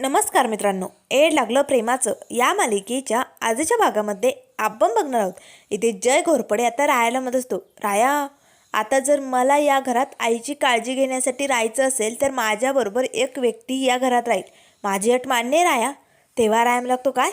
नमस्कार मित्रांनो एड लागलं प्रेमाचं या मालिकेच्या आजच्या भागामध्ये आपण बघणार आहोत. इथे जय घोरपडे आता राहायला मत असतो राया आता जर मला या घरात आईची काळजी घेण्यासाठी राहायचं असेल तर माझ्याबरोबर एक व्यक्ती या घरात राहील. माझी अट मान्य राया. तेव्हा राया लागतो काय?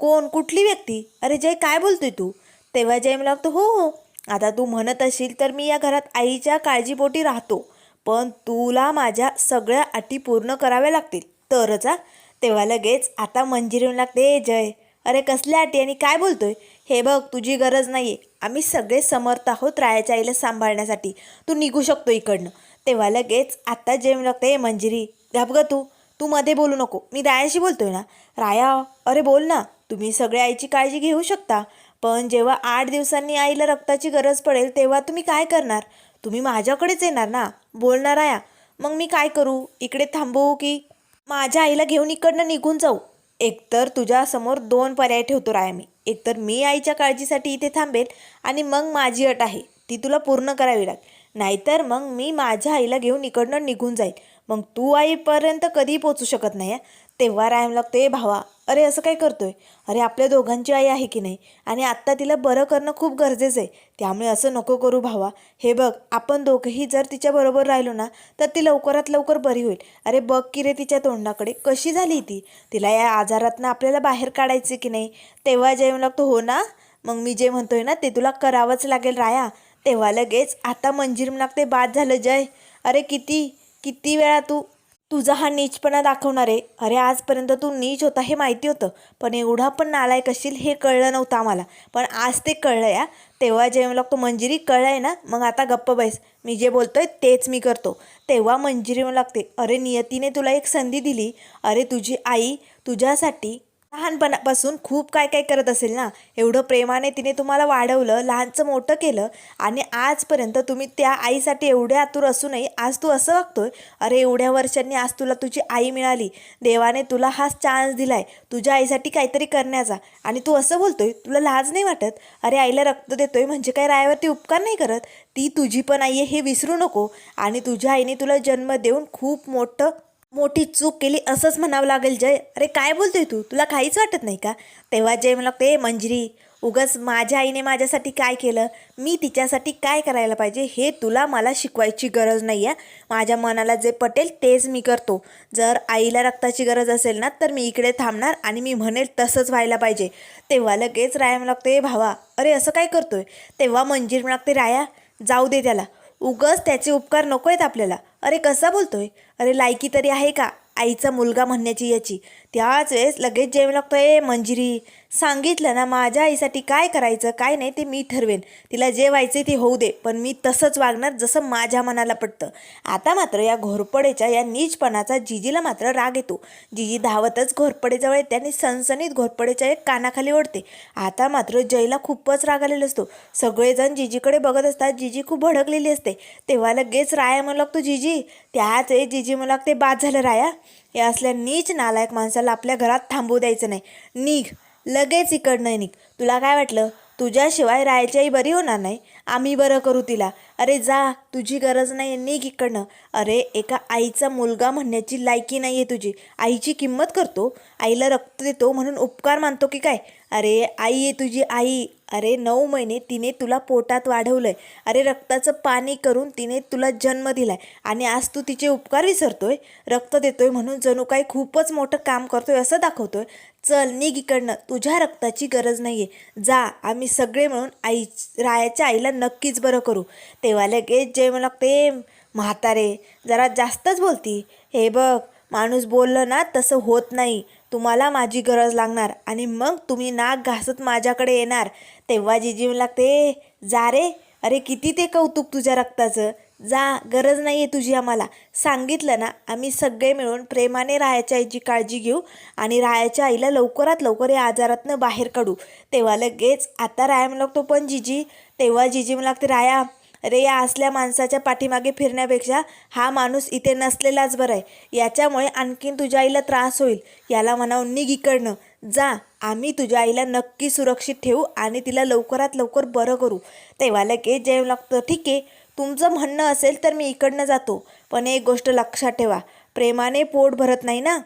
कोण? कुठली व्यक्ती? अरे जय काय बोलतोय तू? तेव्हा जय मला लागतो हो हो. आता तू म्हणत असशील तर मी या घरात आईच्या काळजीपोटी राहतो. पण तुला माझ्या सगळ्या अटी पूर्ण कराव्या लागतील. तरच हा. तेव्हा लगेच आता मंजिरी येऊन लागते. जय. अरे कसल्या अटी? आणि काय बोलतोय? हे बघ तुझी गरज नाही आहे आम्ही सगळे समर्थ आहोत रायाच्या आईला सांभाळण्यासाठी. तू निघू शकतो इकडनं. तेव्हा लगेच आता जेवण लागतं लागते मंजिरी. घाब ग तू. तू मध्ये बोलू नको. मी रायाशी बोलतोय ना. राया अरे बोल ना. तुम्ही सगळ्या आईची काळजी घेऊ शकता. पण जेव्हा आठ दिवसांनी आईला रक्ताची गरज पडेल तेव्हा तुम्ही काय करणार? तुम्ही माझ्याकडेच येणार ना. बोलणार आया मग मी काय करू? इकडे थांबवू की माझ्या आईला घेऊन इकडनं निघून जाऊ. एकतर तुझ्यासमोर दोन पर्याय ठेवतो राय मी एकतर मी आईच्या काळजीसाठी इथे थांबेल आणि मग माझी अट आहे. ती तुला पूर्ण करावी लागेल. नाहीतर मग मी माझ्या आईला घेऊन इकडनं निघून जाईल. मग तू आईपर्यंत कधीही पोचू शकत नाही तेव्हा रायम लागतो ए भावा अरे असं काय करतोय? अरे आपल्या दोघांची आई आहे की नाही? आणि आत्ता तिला बरं करणं खूप गरजेचं आहे. त्यामुळे असं नको करू भावा. हे बघ आपण दोघंही जर तिच्याबरोबर राहिलो ना तर ती लवकरात लवकर बरी होईल. अरे बघ की रे तिच्या तोंडाकडे कशी झाली ती? तिला या आजारातनं आपल्याला बाहेर काढायचे की नाही? तेव्हा जेवण लागतो हो ना? मग मी जे म्हणतोय ना ते तुला करावंच लागेल राया. तेव्हा लगेच आता मंजिर लागते बाद झालं जय. अरे किती? किती वेळा तू तुझा हा नीचपणा दाखवणार. आहे अरे आजपर्यंत तू नीच होता हे माहिती होतं. पण एवढा पण नालायक असशील हे कळलं नव्हतं आम्हाला. पण आज ते कळलं या. तेव्हा जेव्हा लागतो मंजिरी कळलं आहे ना? मग आता गप्प बैस. मी जे बोलतोय तेच मी करतो. तेव्हा मंजिरी लागते अरे नियतीने तुला एक संधी दिली. अरे तुझी आई तुझ्यासाठी लहानपणापासून खूप काय काय करत असेल ना एवढं प्रेमाने तिने तुम्हाला वाढवलं लहानचं मोठं केलं आणि आजपर्यंत तुम्ही त्या आईसाठी एवढे आतुर असूनही आज तू असं वागतोय अरे एवढ्या वर्षांनी आज तुला तुझी आई मिळाली देवाने तुला हाच चान्स दिलाय तुझ्या आईसाठी काहीतरी करण्याचा आणि तू असं बोलतोय तुला लाज नाही वाटत? अरे आईला रक्त देतोय म्हणजे काय रायावरती उपकार नाही करत? ती तुझी पण आई आहे हे विसरू नको आणि तुझ्या आईने तुला जन्म देऊन खूप मोठं मोठी चूक केली असंच म्हणावं लागेल जय. अरे काय बोलतोय तू? तुला काहीच वाटत नाही का? तेव्हा जय मला ते मंजिरी उगाच माझ्या आईने माझ्यासाठी काय केलं? मी तिच्यासाठी काय करायला पाहिजे? हे तुला मला शिकवायची गरज नाही आहे माझ्या मनाला जे पटेल तेच मी करतो. जर आईला रक्ताची गरज असेल ना तर मी इकडे थांबणार आणि मी म्हणेल तसंच व्हायला पाहिजे. तेव्हा लगेच राया मला लागते भावा अरे असं काय करतोय? तेव्हा मंजिर मला लागते राया जाऊ दे त्याला. उगस त्याचे उपकार नको आहेत आपल्याला. अरे कसा बोलतोय? अरे लायकी तरी आहे का? आईचा मुलगा म्हणण्याची याची. त्याच वेळेस लगेच जेवण लागतोय मंजिरी. सांगितलं ना माझ्या आईसाठी काय करायचं काय नाही ते मी ठरवेन. तिला जे व्हायचे ते होऊ दे पण मी तसंच वागणार जसं माझ्या मनाला पटतं. आता मात्र या घोरपडेच्या या नीचपणाचा जिजीला मात्र राग येतो. जिजी धावतच घोरपडेजवळ येते आणि सणसणीत घोरपडेच्या एक कानाखाली ओढते. आता मात्र जयला खूपच राग आलेला असतो. सगळेजण जिजीकडे बघत असतात. जिजी खूप भडकलेली असते. तेव्हा लगेच राया म्हणू लागतो जिजी त्याच ए जिजी म्हणू लागते बाद झालं राया? या असल्या नीच नालायक माणसाला आपल्या घरात थांबू द्यायचं नाही. निघ. लगेच इकडनं निघ. तुला काय वाटलं? तुझ्याशिवाय राहायच्याही आई बरी होणार नाही. आम्ही बरं करू तिला. अरे जा तुझी गरज नाही निघ इकडनं. अरे एका आईचा मुलगा म्हणण्याची लायकी नाही आहे तुझी. आईची किंमत करतो. आईला रक्त देतो म्हणून उपकार मानतो की काय? अरे आई आहे तुझी आई. अरे नऊ महिने तिने तुला पोटात वाढवलं आहे अरे रक्ताचं पाणी करून तिने तुला जन्म दिला आहे आणि आज तू तिचे उपकार विसरतोय. रक्त देतोय म्हणून जणू काही खूपच मोठं काम करतोय असं दाखवतोय. चल निघ इकडनं. तुझ्या रक्ताची गरज नाही आहे जा आम्ही सगळे मिळून आई रायाच्या आईला नक्कीच बरं करू. तेव्हा लगेच जे मला लागते म्हातारे जरा जास्तच बोलती. हे बघ माणूस बोललं ना तसं होत नाही. तुम्हाला माझी गरज लागणार आणि मग तुम्ही नाक घासत माझ्याकडे येणार. तेव्हा जिजी लागते जा रे. अरे किती ते कौतुक तुझ्या रक्ताचं. जा गरज नाही आहे तुझी आम्हाला. सांगितलं ना आम्ही सगळे मिळून प्रेमाने राहायच्या आईची काळजी घेऊ आणि राहायच्या आईला लवकरात लवकर या आजारातनं बाहेर काढू. तेव्हा लगेच आता राया म्हणू लागतो पण जिजी. तेव्हा जिजी म्हणू लागते राया अरे या असल्या माणसाच्या पाठीमागे फिरण्यापेक्षा हा माणूस इथे नसलेलाच बरं आहे. याच्यामुळे आणखीन तुझ्या आईला त्रास होईल. याला म्हणावं निघ इकडनं. जा. आम्ही तुझ्या आईला नक्की सुरक्षित ठेवू आणि तिला लवकरात लवकर बरं करू. तेव्हा लगेच जेव लागतं ठीक आहे. तुमचं म्हणणं असेल तर मी इकडनं जातो. पण एक गोष्ट लक्षात ठेवा. प्रेमाने पोट भरत नाही ना?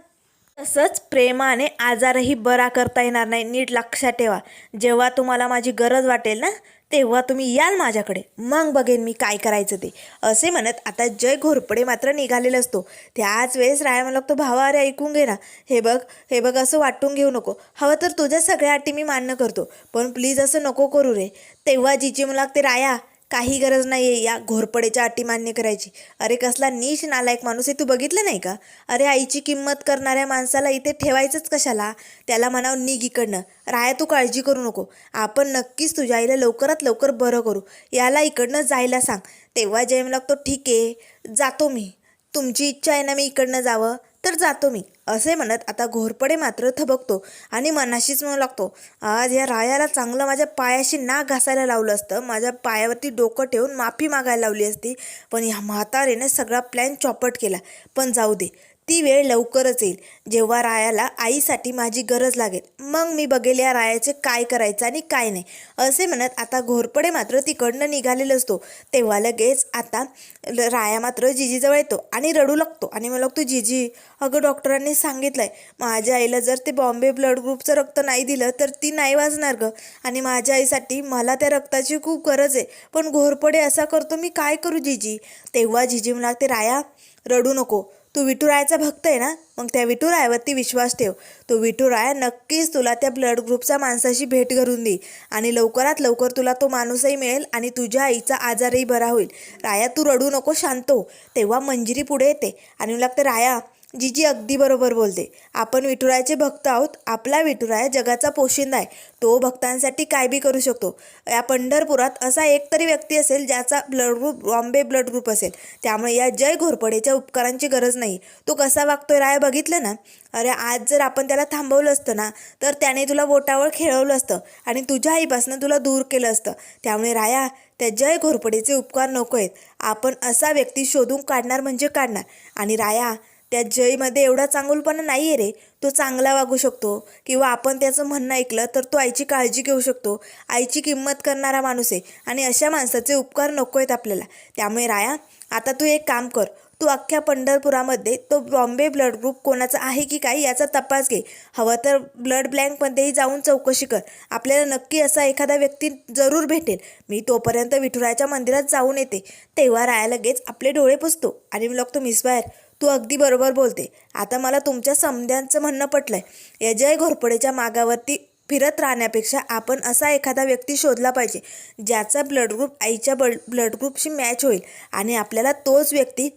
तसंच प्रेमाने आजारही बरा करता येणार नाही. नीट लक्षात ठेवा. जेव्हा तुम्हाला माझी गरज वाटेल ना तेव्हा तुम्ही याल माझ्याकडे. मग बघेन मी काय करायचं ते. असे म्हणत आता जय घोरपडे मात्र निघालेला असतो. त्याच वेळेस राया मला लागतो भावा अरे ऐकून घे ना. हे बघ हे बघ असं वाटून घेऊ नको. हवं तर तुझ्या सगळ्या अटी मी मान्य करतो. पण प्लीज असं नको करू रे. तेव्हा जिची मला लागते राया काही गरज नाही आहे या घोरपडेच्या अटी मान्य करायची. अरे कसला नीच नालायक माणूस आहे तू बघितलं नाही का? अरे आईची किंमत करणाऱ्या माणसाला इथे ठेवायचंच कशाला? त्याला म्हणावं निघ इकडनं. राया तू काळजी करू नको. आपण नक्कीच तुझ्या आईला लवकरात लवकर बरं करू. याला इकडनं जायला सांग. तेव्हा जयम लागतो ठीक आहे. जातो मी. तुमची इच्छा आहे ना मी इकडनं जावं? तर जातो मी. असे म्हणत आता घोरपडे मात्र थबकतो आणि मनाशीच म्हणू लागतो आज या रायाला चांगलं माझ्या पायाशी नाक घासायला लावलं असतं. माझ्या पायावरती डोकं ठेवून माफी मागायला लावली असती. पण या म्हातारेने सगळा प्लॅन चॉपट केला. पण जाऊ दे. ती वेळ लवकरच येईल? जेव्हा रायाला आईसाठी माझी गरज लागेल मग मी बघेल या रायाचे काय करायचं आणि काय नाही. असे म्हणत आता घोरपडे मात्र तिकडनं निघालेला असतो. तेव्हा लगेच आता राया मात्र जिजीजवळ येतो आणि रडू लागतो आणि मला लागतो जिजी अगं डॉक्टरांनी सांगितलं आहे माझ्या आईला जर ते बॉम्बे ब्लड ग्रुपचं रक्त नाही दिलं तर ती नाही वाजणार गं. आणि माझ्या आईसाठी मला त्या रक्ताची खूप गरज आहे. पण घोरपडे असा करतो मी काय करू जिजी? तेव्हा जिजी मला ते राया रडू नको. तू विठुरायाचा भक्त आहे ना? मग त्या विठुरायावरती विश्वास ठेव. तो विठुराया नक्कीच तुला त्या ब्लड ग्रुपच्या माणसाशी भेट करून देईल आणि लवकरात लवकर तुला तो माणूसही मिळेल आणि तुझ्या आईचा आजारही बरा होईल. राया तू रडू नको शांत हो. तेव्हा मंजिरी पुढे येते आणि मला लागतं राया जीजी अगदी बरोबर बोलते. आपण विठुरायाचे भक्त आहोत आपला विठुराया जगाचा पोशिंदा आहे. तो भक्तांसाठी काय बी करू शकतो. या पंढरपुरात असा एक तरी व्यक्ती असेल ज्याचा blood group Bombay blood group असेल. त्यामुळे या जय घोरपडेच्या उपकारांची गरज नाही. तो कसा वागतोय राया बघितलं ना? अरे आज जर आपण त्याला थांबवलं असतं ना तर त्याने तुला बोटावर खेळवलं असतं आणि तुझ्या आईपासून तुला दूर केलं असतं. त्यामुळे राया त्या जय घोरपडेचे उपकार नको आहेत आपण असा व्यक्ती शोधून काढणार म्हणजे काढणार. आणि राया त्या जयमध्ये एवढा चांगुलपणा नाही आहे रे. तो चांगला वागू शकतो. किंवा आपण त्याचं म्हणणं ऐकलं तर तो आईची काळजी घेऊ शकतो. आईची किंमत करणारा माणूस आहे. आणि अशा माणसाचे उपकार नको आहेत आपल्याला. त्यामुळे राया आता तू एक काम कर. तू अख्ख्या पंढरपुरामध्ये तो बॉम्बे ब्लड ग्रुप कोणाचा आहे की काय याचा तपास घे. हवं तर ब्लड ब्लँकमध्येही जाऊन चौकशी कर. आपल्याला नक्की असा एखादा व्यक्ती जरूर भेटेल. मी तोपर्यंत विठुरायाच्या मंदिरात जाऊन येते. तेव्हा राया लगेच आपले डोळे पुसतो. आणि मग तो मिस बाहेर. तू अगदी बरोबर बोलते. आता मला तुमच्या समध्यांचं म्हणणं पटलंय. आहे जय घोरपडेच्या मागावरती फिरत राहण्यापेक्षा आपण असा एखादा व्यक्ती शोधला पाहिजे ज्याचा ब्लड ग्रुप आईच्या ब्लड ब्लड ग्रुपशी मॅच होईल आणि आपल्याला तोच व्यक्ती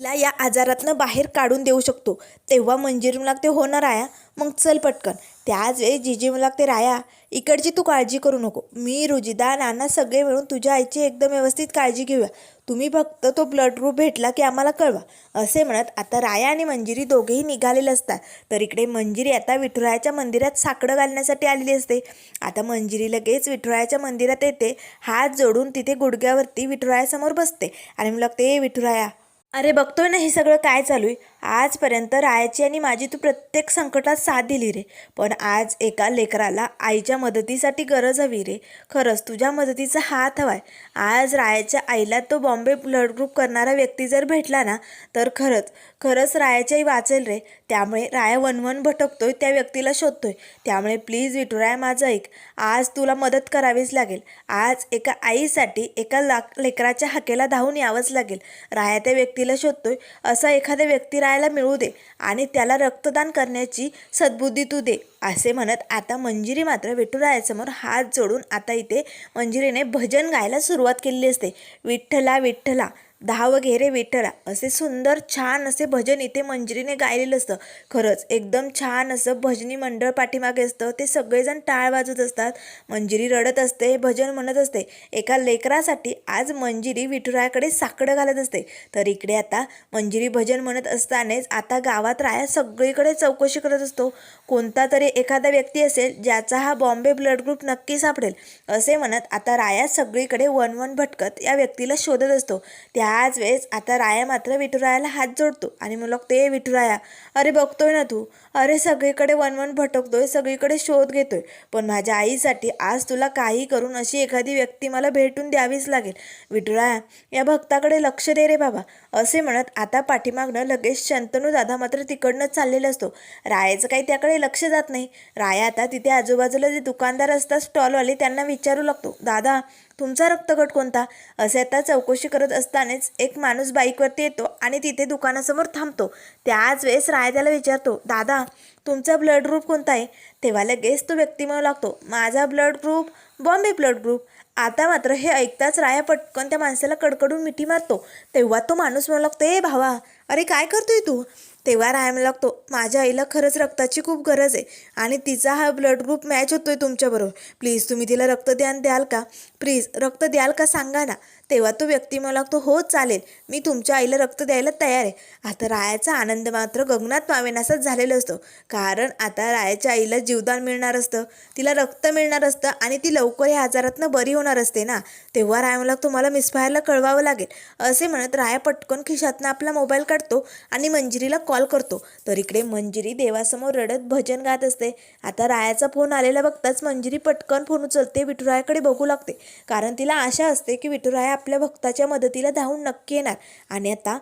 ला या आजारातनं बाहेर काढून देऊ शकतो. तेव्हा मंजिरी मला होणार राया? मग चल पटकन. त्याच वेळी जिजी मला राया? इकडची तू काळजी करू नको. मी रुजिदा नाना सगळे मिळून तुझ्या आईची एकदम व्यवस्थित काळजी घेऊया. तुम्ही फक्त तो ब्लड ग्रुप भेटला की आम्हाला कळवा. असे म्हणत आता राया आणि मंजिरी दोघेही निघालेले असतात. तर इकडे मंजिरी आता विठुरायाच्या मंदिरात साकडं घालण्यासाठी आलेली असते. आता मंजिरी लगेच विठुरायाच्या मंदिरात येते. हात जोडून तिथे गुडघ्यावरती विठुरायासमोर बसते. आणि मग लागते "ए विठुराया. अरे बघतोय ना हे सगळं काय चालू आहे? आजपर्यंत रायाची आणि माझी तू प्रत्येक संकटात साथ दिली रे. पण आज एका लेकराला आईच्या मदतीसाठी गरज हवी रे. खरंच तुझ्या मदतीचा हात हवाय. आज रायाच्या आईला तो बॉम्बे ब्लड ग्रुप करणारा व्यक्ती जर भेटला ना तर खरंच खरंच रायाची आई वाचेल रे. त्यामुळे राया वनवन भटकतोय त्या व्यक्तीला शोधतोय. त्यामुळे प्लीज विठुराय माझं ऐक. आज तुला मदत करावीच लागेल. आज एका आईसाठी एका लाक लेकराच्या हाकेला धावून यावंच लागेल. राया त्या व्यक्तीला शोधतोय. असा एखादा व्यक्ती करायला मिळू दे आणि त्याला रक्तदान करण्याची सद्बुद्धी तू दे असे म्हणत आता मंजिरी मात्र विठुरायासमोर हात जोडून आता इथे मंजिरीने भजन गायला सुरुवात केलेली असते. विठ्ठला विठ्ठला धाव वगैरे विठ्ठला. असे सुंदर छान असे भजन इथे मंजिरीने गायलेलं असतं. खरंच एकदम छान असं भजनी मंडळ पाठीमागे असतं. ते सगळेजण टाळ वाजत असतात. मंजिरी रडत असते भजन म्हणत असते. एका लेकरासाठी आज मंजिरी विठुरायाकडे साकडं घालत असते. तर इकडे आता मंजिरी भजन म्हणत असतानाच आता गावात राया सगळीकडे चौकशी करत असतो. कोणता तरी एखादा व्यक्ती असेल ज्याचा हा बॉम्बे ब्लड ग्रुप नक्की सापडेल. असे म्हणत आता राया सगळीकडे वन वन भटकत या व्यक्तीला शोधत असतो. त्या त्याच वेळेस आता राया मात्र विठुरायाला हात जोडतो आणि मग ते विठुराया अरे बघतोय ना तू? अरे सगळीकडे वनवन भटकतोय सगळीकडे शोध घेतोय. पण माझ्या आईसाठी आज तुला काही करून अशी एखादी व्यक्ती मला भेटून द्यावीच लागेल. विठुराया या भक्ताकडे लक्ष दे रे बाबा. असे म्हणत आता पाठीमागनं लगेच शंतनू दादा मात्र तिकडनंच चाललेला असतो. रायाचं काही त्याकडे लक्ष जात नाही. राया आता तिथे आजूबाजूला जे दुकानदार असतात स्टॉलवाले त्यांना विचारू लागतो. दादा तुमचा रक्तगट कोणता? असे आता चौकशी करत असतानाच एक माणूस बाईकवरती येतो आणि तिथे दुकानासमोर थांबतो. त्याच वेळेस राय त्याला विचारतो दादा तुमचा ब्लड ग्रुप कोणता आहे? तेव्हा लगेच तो व्यक्ती म्हणू लागतो माझा blood group Bombay blood group. आता मात्र हे ऐकताच राया पटकन त्या माणसाला कडकडून मिठी मारतो. तेव्हा तो माणूस म्हणू लागतो ए भावा अरे काय करतोय तू? तेव्हा राया लागतो. माझ्या आईला खरंच रक्ताची खूप गरज आहे. आणि तिचा हा ब्लड ग्रुप मॅच होतोय तुमच्याबरोबर. प्लीज तुम्ही तिला रक्तदान द्याल का? प्लीज रक्त द्याल का सांगा ना. तेव्हा तो व्यक्ती मला तो हो चालेल. मी तुमच्या आईला रक्त द्यायला तयार आहे. आता रायाचा आनंद मात्र गगनात पावेनासाच झालेला असतो. कारण आता रायाच्या आईला जीवदान मिळणार असतं तिला रक्त मिळणार असतं आणि ती लवकर या आजारातनं बरी होणार असते ना? तेव्हा राय मला तुम्हाला मिसफायरला कळवावं लागेल. असे म्हणत राया पटकन खिशातनं आपला मोबाईल काढतो आणि मंजिरीला कॉल करतो. तर इकडे मंजिरी देवासमोर रडत भजन गात असते. आता रायाचा फोन आलेला बघताच मंजिरी पटकन फोन उचलते विठुरायाकडे बघू लागते. कारण तिला आशा असते की विठुराया आपल्या भक्ताच्या मदतीला धावून नक्की येणार. आणि आता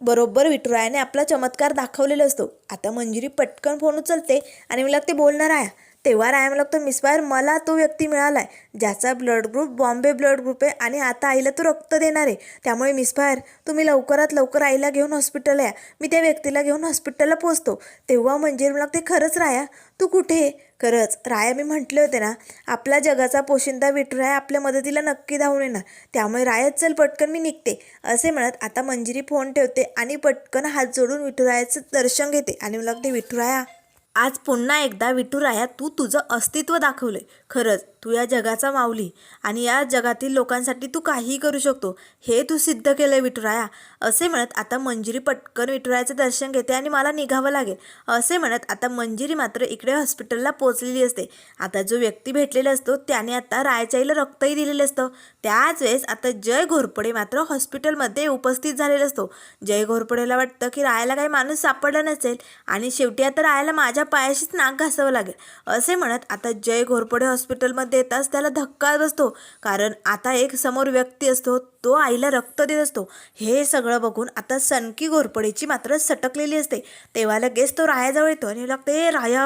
बरोबर विठुरायाने आपला चमत्कार दाखवलेला असतो. आता मंजिरी पटकन फोन उचलते आणि मला ते बोलणार आहे. तेव्हा राया मला लागतो मिसफायर मला तो व्यक्ती मिळाला आहे ज्याचा blood group Bombay blood group आहे आणि आता आईला तो रक्त देणार आहे. त्यामुळे मिसफायर तुम्ही लवकरात लवकर आईला घेऊन हॉस्पिटल या. मी त्या व्यक्तीला घेऊन हॉस्पिटलला पोचतो तेव्हा म्हणजे मला लागते खरंच राया तू कुठे आहे? खरंच राया मी म्हटले होते ना आपला जगाचा पोशिंदा विठुराया आपल्या मदतीला नक्की धावून येणार. त्यामुळे रायच चल पटकन मी निघते असे म्हणत आता मंजिरी फोन ठेवते आणि पटकन हात जोडून विठुरायाचं दर्शन घेते. आणि मला लागते विठुराया आज पुन्हा एकदा विठुराया तू तुझं अस्तित्व दाखवलंय. खरंच तू या जगाचा माऊली आणि या जगातील लोकांसाठी तू काहीही करू शकतो. हे तू सिद्ध केलंय विठुराया. असे म्हणत आता मंजिरी पटकन विठुरायाचं दर्शन घेते आणि मला निघावं लागेल. असे म्हणत आता मंजिरी मात्र इकडे हॉस्पिटलला पोचलेली असते. आता जो व्यक्ती भेटलेला असतो त्याने आता रायचाईला आईला रक्तही दिलेलं असतं. त्याच वेळेस आता जय घोरपडे मात्र हॉस्पिटलमध्ये उपस्थित झालेला असतो. जय घोरपडेला वाटतं की रायाला काही माणूस सापडला नसेल आणि शेवटी आता रायाला माझ्या पायाशीच नाक घासावं लागेल. असे म्हणत आता जय घोरपडे हॉस्पिटलमध्ये येताच त्याला धक्का बसतो. कारण आता एक समोर व्यक्ती असतो तो आईला रक्त देत असतो. हे सगळं बघून आता सनकी घोरपडीची मात्र सटकलेली असते. तेव्हा लगेच तो रायाजवळ येतो आणि लागते ए राया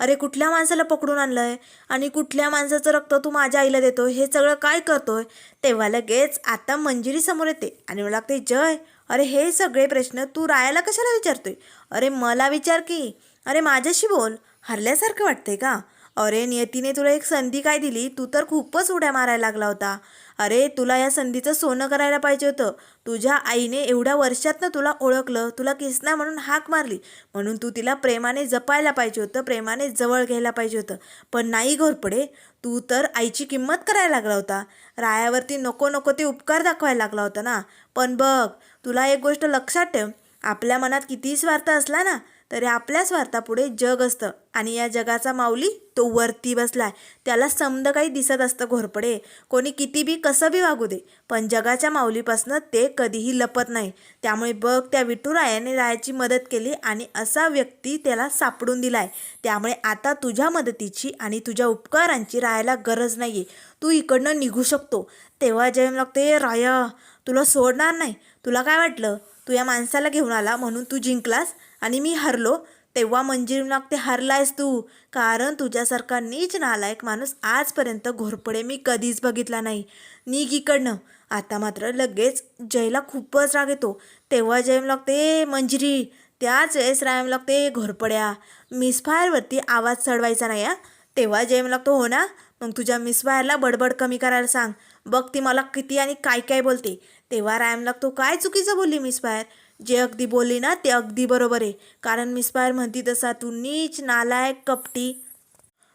अरे कुठल्या माणसाला पकडून आणलंय? आणि कुठल्या माणसाचं रक्त तू माझ्या आईला देतो हे सगळं काय करतोय? तेव्हा लगेच आता मंजिरी समोर येते आणि मला लागते जय अरे हे सगळे प्रश्न तू रायाला कशाला विचारतोय? अरे मला विचार की अरे माझ्याशी बोल. हरल्यासारखं वाटतंय का? अरे नियतीने तुला एक संधी काय दिली? तू तर खूपच उड्या मारायला लागला होता. अरे तुला या संधीचं सोनं करायला पाहिजे होतं. तुझ्या आईने एवढ्या वर्षातनं तुला ओळखलं. तुला किसना म्हणून हाक मारली. म्हणून तू तिला प्रेमाने जपायला पाहिजे होतं. प्रेमाने जवळ घ्यायला पाहिजे होतं. पण नाही घोरपडे. तू तर आईची किंमत करायला लागला होता. रायावरती नको नको ते उपकार दाखवायला लागला होता ना. पण बघ तुला एक गोष्ट लक्षात ठेव. आपल्या मनात कितीही स्वार्थ असला ना तरी आपल्या स्वार्थापुढे जग असतं. आणि या जगाचा माऊली तो वरती बसलाय. त्याला समद काही दिसत असतं घोरपडे. कोणी किती बी कसं बी वागू दे पण जगाच्या माऊलीपासनं ते कधीही लपत नाही. त्यामुळे बघ त्या विठुरायाने रायाची मदत केली आणि असा व्यक्ती त्याला सापडून दिलाय. त्यामुळे आता तुझ्या मदतीची आणि तुझ्या उपकारांची रायाला गरज नाही आहे तू इकडनं निघू शकतो. तेव्हा जेवण लागते. राया तुला सोडणार नाही. तुला काय वाटलं? तू या माणसाला घेऊन आला म्हणून तू जिंकलास आणि मी हरलो. तेव्हा मंजिरी लागते हरलायस तू. कारण तुझ्यासारखा नीच नालायक माणूस आजपर्यंत घोरपडे मी कधीच बघितला नाही. निघ इकडनं. आता मात्र लगेच जयला खूपच राग येतो. तेव्हा जयम लागते मंजिरी त्याच वेळेस रायम लागते घोरपड्या. मिसफायरवरती आवाज चढवायचा नाही हा? तेव्हा जयम लागतो हो ना? मग तुझ्या मिसफायरला बडबड कमी करायला सांग. बघ ती मला किती आणि काय काय बोलते. तेव्हा रायम लागतो काय चुकीचं बोलली मिसफायर जे अगदी बोलली ना ते अगदी बरोबर आहे. कारण मिसफायर म्हणती तसा तू नीच नालायक कपटी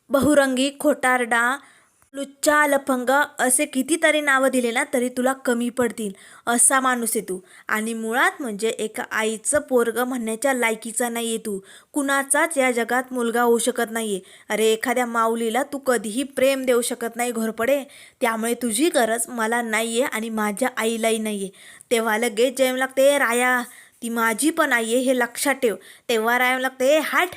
बहुरंगी खोटारडा लुच्चा लफंग असे कितीतरी नावं दिले ना तरी तुला कमी पडतील असा माणूस आहे तू. आणि मुळात म्हणजे एका आईचं पोरगं म्हणण्याच्या लायकीचा नाही आहे तू. कुणाचाच या जगात मुलगा होऊ शकत नाही आहे अरे एखाद्या माऊलीला तू कधीही प्रेम देऊ शकत नाही घोरपडे. त्यामुळे तुझी गरज मला नाही आहे आणि माझ्या आईलाही नाही आहे तेव्हा लगेच जेम लागते राया ती माझी पण आई आहे हे लक्षात ठेव. तेव्हा रायम लागते हाट.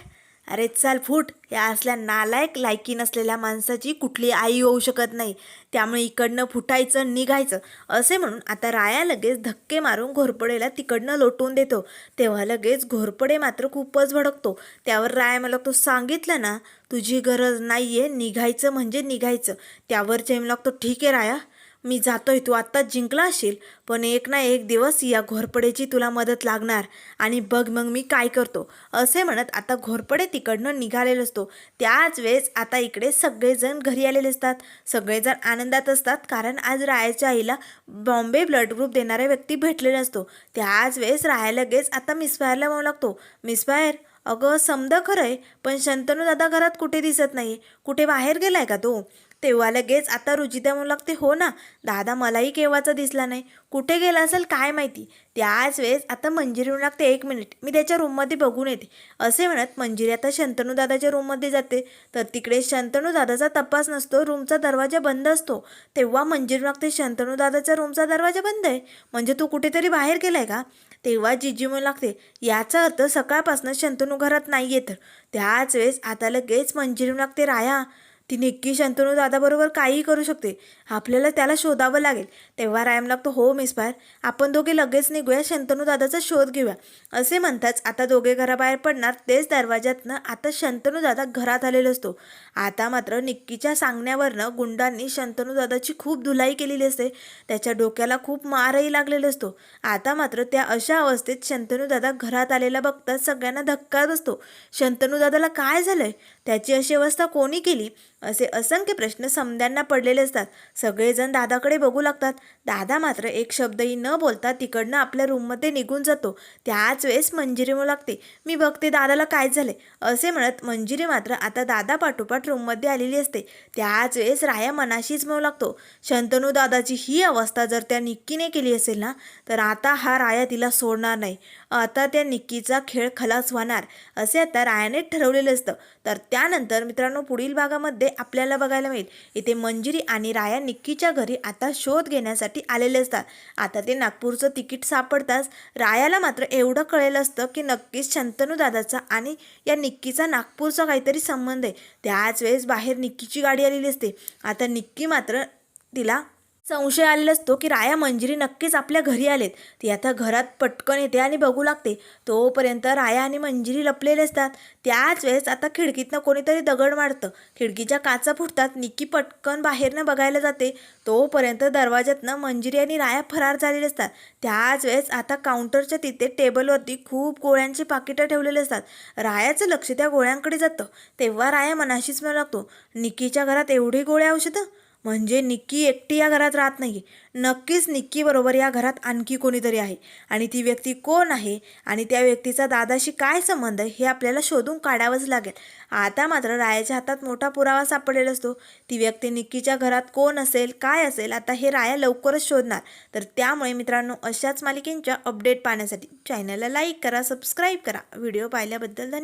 अरे चाल फूट या असल्या नालायक लायकी नसलेल्या माणसाची कुठली आई होऊ शकत नाही. त्यामुळे इकडनं फुटायचं निघायचं असे म्हणून आता राया लगेच धक्के मारून घोरपडेला तिकडनं लोटून देतो. तेव्हा लगेच घोरपडे मात्र खूपच भडकतो. त्यावर राया मला तो सांगितलं ना तुझी गरज नाही आहे निघायचं म्हणजे निघायचं. त्यावर चेम लागतो ठीक आहे राया मी जातोय तू आत्ताच जिंकला असेल पण एक ना एक दिवस या घोरपडेची तुला मदत लागणार. आणि बघ मग मी काय करतो. असे म्हणत आता घोरपडे तिकडनं निघालेला असतो. त्याच वेळेस आता इकडे सगळेजण घरी आलेले असतात. सगळेजण आनंदात असतात कारण आज रायाच्या आईला बॉम्बे ब्लड ग्रुप देणारा व्यक्ती भेटलेला असतो. त्याच वेळेस राया लगेच आता मिसफायरला म्हणू लागतो. मिसफायर अगं समद खरं आहे पण शंतनू दादा घरात कुठे दिसत नाही कुठे बाहेर गेलाय का तो? तेव्हा लगेच आता रुजिता म्हणू लागते हो ना दादा मलाही केव्हाचा दिसला नाही. कुठे गेला असेल काय माहिती? त्याच वेळेस आता मंजिरी म्हणू लागते एक मिनिट मी त्याच्या रूममध्ये बघून येते. असे म्हणत मंजिरी आता शंतनू दादाच्या रूममध्ये जाते. तर तिकडे शंतनू दादाचा तपास नसतो रूमचा दरवाजा बंद असतो. तेव्हा मंजिरी लागते शंतनू दादाच्या रूमचा दरवाजा बंद आहे. म्हणजे तू कुठेतरी बाहेर गेलाय का? तेव्हा जिजी म्हणू लागते याचा अर्थ सकाळपासून शंतनू घरात नाही येत त्याच वेळेस आता लगेच मंजिरी म्हणू लागते राया. ती नक्की शंतनू दादाबरोबर काहीही करू शकते. आपल्याला त्याला शोधावं लागेल. तेव्हा रायम लागतो हो मिसबायर आपण दोघे लगेच निघूया शंतनू दादाचा शोध घेऊया. असे म्हणताच आता दोघे घराबाहेर पडणार तेच दरवाज्यातनं आता शंतनू दादा घरात आलेलो असतो. आता मात्र निक्कीच्या सांगण्यावरनं गुंडांनी शंतनू दादाची खूप धुलाई केलेली असते. त्याच्या डोक्याला खूप मारही लागलेला असतो. आता मात्र त्या अशा अवस्थेत शंतनू दादा घरात आलेला बघताच सगळ्यांना धक्का बसतो. शंतनू दादाला काय झालंय? त्याची अशी अवस्था कोणी केली? असे असंख्य प्रश्न समद्यांना पडलेले असतात. सगळेजण दादाकडे बघू लागतात. दादा मात्र एक शब्दही न बोलता तिकडनं आपल्या रूममध्ये निघून जातो. त्याच वेळेस मंजिरी म्हणू लागते. मी बघते दादाला काय झाले असे म्हणत मंजिरी मात्र आता दादा पाठोपाठ रूममध्ये आलेली असते. त्याच वेळेस राया मनाशीच म्हणू लागतो. शंतनू दादाची ही अवस्था जर त्या निक्कीने केली असेल ना तर आता हा राया तिला सोडणार नाही. आता त्या निक्कीचा खेळ खलास होणार असे आता रायाने ठरवलेलं असतं. तर त्यानंतर मित्रांनो पुढील भागामध्ये आपल्याला बघायला मिळेल. इथे मंजिरी आणि राया निक्कीच्या घरी आता शोध घेण्यासाठी आलेले असतात. आता ते नागपूरचं तिकीट सापडताच रायाला मात्र एवढं कळेल असतं की नक्कीच शंतनू दादाचा आणि या निक्कीचा नागपूरचा काहीतरी संबंध आहे. त्याच वेळेस बाहेर निक्कीची गाडी आलेली असते. आता निक्की मात्र तिला संशय आलेला असतो की राया मंजिरी नक्कीच आपल्या घरी आलेत. ती आता घरात पटकन येते आणि बघू लागते. तोपर्यंत राया आणि मंजिरी लपलेले असतात. त्याच वेळेस आता खिडकीतनं कोणीतरी दगड मारतं. खिडकीच्या काचा फुटतात. निक्की पटकन बाहेरनं बघायला जाते. तोपर्यंत दरवाज्यातनं मंजिरी आणि राया फरार झालेले असतात. त्याच वेळेस आता काउंटरच्या तिथे टेबलवरती खूप गोळ्यांची पाकिटं ठेवलेली असतात. रायाचं लक्ष त्या गोळ्यांकडे जातं. तेव्हा राया मनाशीच म्हणू लागतो निक्कीच्या घरात एवढी गोळ्या औषधं? म्हणजे निक्की एकटी या घरात राहत नाही नक्कीच निक्कीबरोबर या घरात आणखी कोणीतरी आहे. आणि ती व्यक्ती कोण आहे? आणि त्या व्यक्तीचा दादाशी काय संबंध आहे? हे आपल्याला शोधून काढावंच लागेल. आता मात्र रायाच्या हातात मोठा पुरावा सापडलेला असतो. ती व्यक्ती निक्कीच्या घरात कोण असेल? काय असेल? आता हे राया लवकरच शोधणार. तर त्यामुळे मित्रांनो अशाच मालिकेंच्या अपडेट पाहण्यासाठी चॅनलला लाईक करा सबस्क्राईब करा. व्हिडिओ पाहिल्याबद्दल धन्यवाद.